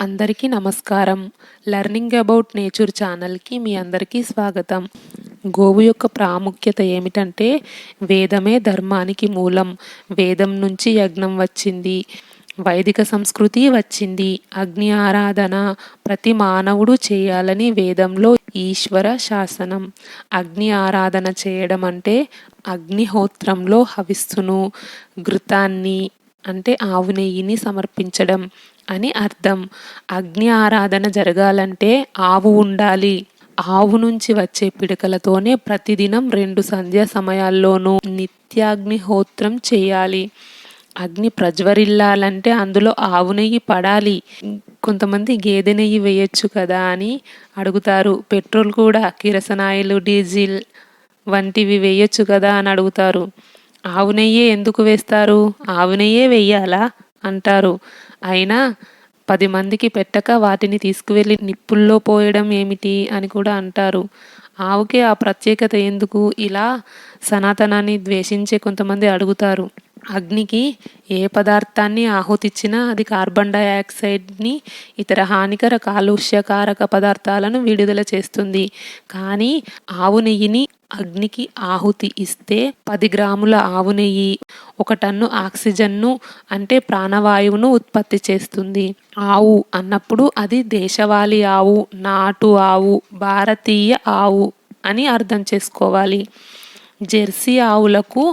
అందరికీ నమస్కారం. Learning about nature ఛానల్కి మీ అందరికీ స్వాగతం. గోవు యొక్క ప్రాముఖ్యత ఏమిటంటే వేదమే ధర్మానికి మూలం. వేదం నుంచి యజ్ఞం వచ్చింది. వైదిక సంస్కృతి వచ్చింది. అగ్ని ఆరాధన ప్రతి మానవుడు చేయాలని వేదంలో ఈశ్వర శాసనం. అగ్ని ఆరాధన చేయడం అంటే అగ్నిహోత్రంలో హవిస్సును ఘృతాన్ని అంటే ఆవు నెయ్యిని సమర్పించడం. అని అర్థం. అగ్ని ఆరాధన జరగాలంటే ఆవు ఉండాలి. ఆవు నుంచి వచ్చే పిడకలతోనే ప్రతిదినం రెండు సంధ్యా సమయాల్లోనూ నిత్యాగ్నిహోత్రం చేయాలి. అగ్ని ప్రజ్వరిల్లాలంటే అందులో ఆవు నెయ్యి పడాలి. కొంతమంది గేదె నెయ్యి వేయచ్చు కదా అని అడుగుతారు. పెట్రోల్ కూడా కిరసనాయిలు డీజిల్ వంటివి వేయచ్చు కదా అని అడుగుతారు. ఆవు నెయ్యే ఎందుకు వేస్తారు? ఆవు నెయ్యే వెయ్యాలా అంటారు. అయినా పది మందికి పెట్టక వాటిని తీసుకువెళ్ళి నిప్పుల్లో పోయడం ఏమిటి అని కూడా అంటారు. ఆవుకే ఆ ప్రత్యేకత ఎందుకు? ఇలా సనాతనాన్ని ద్వేషించే కొంతమంది అడుగుతారు. అగ్నికి ఏ పదార్థాన్ని ఆహుతిచ్చినా అది కార్బన్ డయాక్సైడ్ని ఇతర హానికర కాలుష్యకారక పదార్థాలను విడుదల చేస్తుంది. కానీ ఆవు నెయ్యిని అగ్నికి ఆహుతి ఇస్తే పది గ్రాముల ఆవు నెయ్యి ఒక టన్ను ఆక్సిజన్ను అంటే ప్రాణవాయువును ఉత్పత్తి చేస్తుంది. ఆవు అన్నప్పుడు అది దేశవాళీ ఆవు నాటు ఆవు భారతీయ ఆవు అని అర్థం చేసుకోవాలి. జెర్సీ ఆవులకు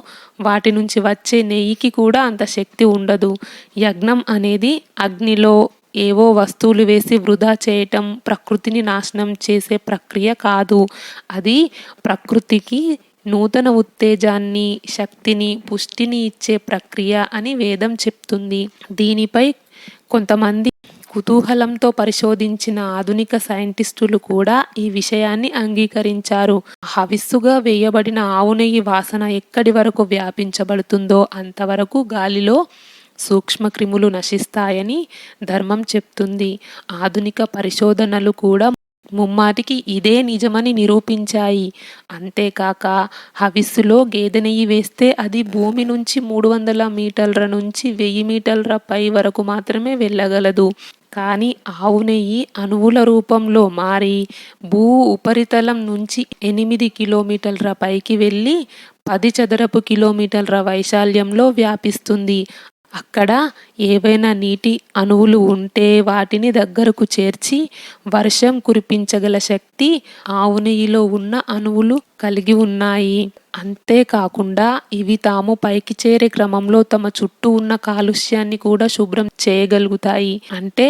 వాటి నుంచి వచ్చే నెయ్యికి కూడా అంత శక్తి ఉండదు. యజ్ఞం అనేది అగ్నిలో ఏవో వస్తువులు వేసి వృధా చేయటం ప్రకృతిని నాశనం చేసే ప్రక్రియ కాదు. అది ప్రకృతికి నూతన ఉత్తేజాన్ని శక్తిని పుష్టిని ఇచ్చే ప్రక్రియ అని వేదం చెప్తుంది. దీనిపై కొంతమంది కుతూహలంతో పరిశోధించిన ఆధునిక సైంటిస్టులు కూడా ఈ విషయాన్ని అంగీకరించారు. హవిస్సుగా వేయబడిన ఆవు నెయ్యి వాసన ఎక్కడి వరకు వ్యాపించబడుతుందో అంతవరకు గాలిలో సూక్ష్మక్రిములు నశిస్తాయని ధర్మం చెప్తుంది. ఆధునిక పరిశోధనలు కూడా ముమ్మాటికి ఇదే నిజమని నిరూపించాయి. అంతేకాక హవిస్సులో గేదె నెయ్యి వేస్తే అది భూమి నుంచి మూడు వందల మీటర్ల నుంచి వెయ్యి మీటర్ల పై వరకు మాత్రమే వెళ్ళగలదు. కానీ ఆవు నెయ్యి అణువుల రూపంలో మారి భూ ఉపరితలం నుంచి ఎనిమిది కిలోమీటర్ల పైకి వెళ్ళి పది చదరపు కిలోమీటర్ల వైశాల్యంలో వ్యాపిస్తుంది. అక్కడ ఏవైనా నీటి అణువులు ఉంటే వాటిని దగ్గరకు చేర్చి వర్షం కురిపించగల శక్తి ఆవు నెయ్యిలో ఉన్న అణువులు కలిగి ఉన్నాయి. అంతేకాకుండా ఇవి తాము పైకి చేరే క్రమంలో తమ చుట్టూ ఉన్న కాలుష్యాన్ని కూడా శుభ్రం చేయగలుగుతాయి. అంటే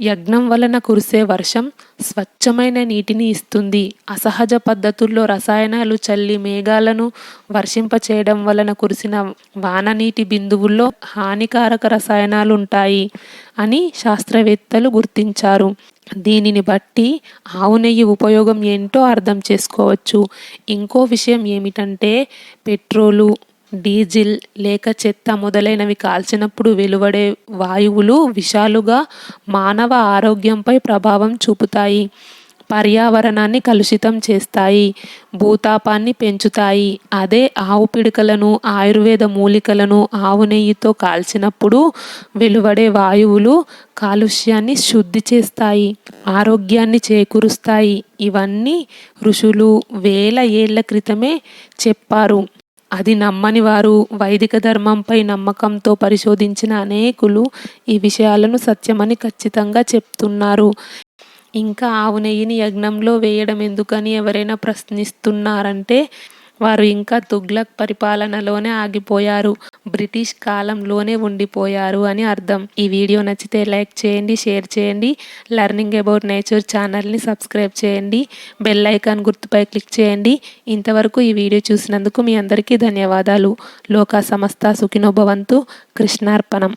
యజ్ఞం వలన కురిసే వర్షం స్వచ్ఛమైన నీటిని ఇస్తుంది. అసహజ పద్ధతుల్లో రసాయనాలు చల్లి మేఘాలను వర్షింపచేయడం వలన కురిసిన వాన నీటి బిందువుల్లో హానికారక రసాయనాలు ఉంటాయి అని శాస్త్రవేత్తలు గుర్తించారు. దీనిని బట్టి ఆవు నెయ్యి ఉపయోగం ఏంటో అర్థం చేసుకోవచ్చు. ఇంకో విషయం ఏమిటంటే పెట్రోలు డీజిల్ లేక చెత్త మొదలైనవి కాల్చినప్పుడు వెలువడే వాయువులు విషాలుగా మానవ ఆరోగ్యంపై ప్రభావం చూపుతాయి. పర్యావరణాన్ని కలుషితం చేస్తాయి. భూతాపాన్ని పెంచుతాయి. అదే ఆవు పిడకలను ఆయుర్వేద మూలికలను ఆవు నెయ్యితో కాల్చినప్పుడు వెలువడే వాయువులు కాలుష్యాన్ని శుద్ధి చేస్తాయి. ఆరోగ్యాన్ని చేకూరుస్తాయి. ఇవన్నీ ఋషులు వేల ఏళ్ళ క్రితమే చెప్పారు. అది నమ్మని వారు వైదిక ధర్మంపై నమ్మకంతో పరిశోధించిన అనేకులు ఈ విషయాలను సత్యమని ఖచ్చితంగా చెప్తున్నారు. ఇంకా ఆవు నెయ్యిని యజ్ఞంలో వేయడం ఎందుకని ఎవరైనా ప్రశ్నిస్తున్నారంటే వారు ఇంకా తుగ్లక్ పరిపాలనలోనే ఆగిపోయారు. బ్రిటిష్ కాలంలోనే ఉండిపోయారు అని అర్థం. ఈ వీడియో నచ్చితే లైక్ చేయండి షేర్ చేయండి. లెర్నింగ్ అబౌట్ నేచర్ ఛానల్ని సబ్స్క్రైబ్ చేయండి. బెల్ ఐకాన్ గుర్తుపై క్లిక్ చేయండి. ఇంతవరకు ఈ వీడియో చూసినందుకు మీ అందరికీ ధన్యవాదాలు. లోకా సమస్త సుఖినోభవంతు. కృష్ణార్పణం.